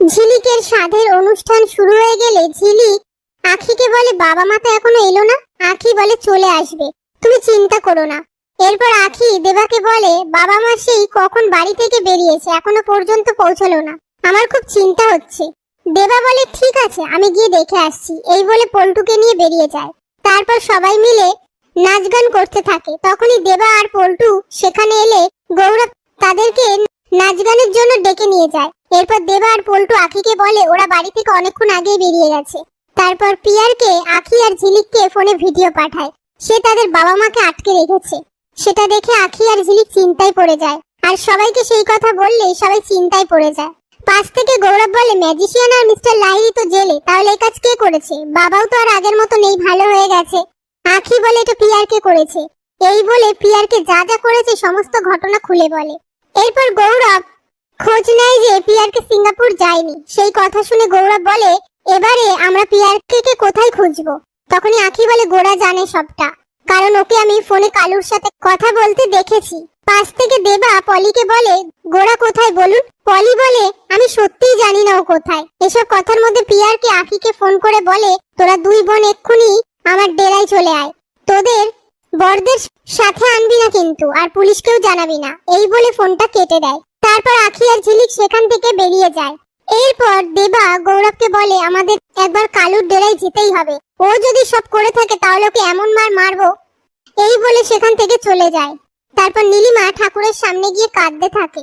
ঝিলিকের সাধের অনুষ্ঠান শুরু হয়ে গেলে ঝিলিক আখিকে বলে, বাবা মা তো এখনও এলো না। আখি বলে, চলে আসবে। তুমি চিন্তা করো না। এরপর আখি দেবাকে বলে, বাবা মা সেই কখন বাড়ি থেকে বেরিয়েছে? এখনও পর্যন্ত পৌঁছলো না। আমার খুব চিন্তা হচ্ছে। দেবা বলে, ঠিক আছে, আমি গিয়ে দেখে আসছি। এই বলে পল্টুকে নিয়ে বেরিয়ে যায়। তারপর সবাই মিলে নাচ গান করতে থাকে। তখনই দেবা আর পল্টু সেখানে এলে নাচ জন্য ডেকে নিয়ে যায়। এরপর দেবা আর পল্টু আখিকে বলে, ওরা বাড়ি থেকে অনেকক্ষণ আগেই বেরিয়ে গেছে। তারপর পিয়ারকে আখি আর ঝিলিককে ফোনে ভিডিও পাঠায়। সে তাদের বাবা মাকে আটকে রেখেছে। সেটা দেখে আখি আর ঝিলিক চিন্তায় পড়ে যায়। আর সবাইকে সেই কথা বললে সবাই চিন্তায় পড়ে যায়। পাশ থেকে গৌরব বলে, ম্যাজিশিয়ান আর মিস্টার লাহিরি তো জেলে, তাহলে এই কাজ কে করেছে? বাবাও তো আর আগের মতো নেই ভালো হয়ে গেছে। আখি বলে, এটা পিয়ারকে করেছে। এই বলে পিয়ারকে যা যা করেছে, সমস্ত ঘটনা খুলে বলে। এরপর গৌরব খোঁজ নেয় যে পিয়ারকে সিঙ্গাপুর যায়নি। সেই কথা শুনে গৌরব বলে, এবারে আমরা পিয়ারকে কে কোথায় খুঁজবো? তখনই আখি বলে গোড়া জানে সবটা। কারণ ওকে আমি ফোনে কালুর সাথে কথা বলতে দেখেছি। পাশ থেকে দেবা পলিকে বলে গোড়া কোথায় বলুন? পলি বলে, আমি সত্যিই জানি না ও কোথায়। এসব কথার মধ্যে পিয়ারকে আখিকে ফোন করে বলে, তোরা দুই বোন এক্ষুনি আমার ডেরায় চলে আয়। তোদের বরদের সাথে আনবি না কিন্তু, আর পুলিশকেও জানাবি না। এই বলে ফোনটা কেটে দেয়। তারপর আখি আর ঝিলিক সেখান থেকে বেরিয়ে যায়। এরপর দেবা গৌরবকে বলে, আমাদের একবার কালুর ডেরায় যেতেই হবে। ও যদি সব করে থাকে, তাহলে ওকে এমন মার মারবো? এই বলে সেখান থেকে চলে যায়। তারপর নীলিমা ঠাকুরের সামনে গিয়ে কাঁদতে থাকে।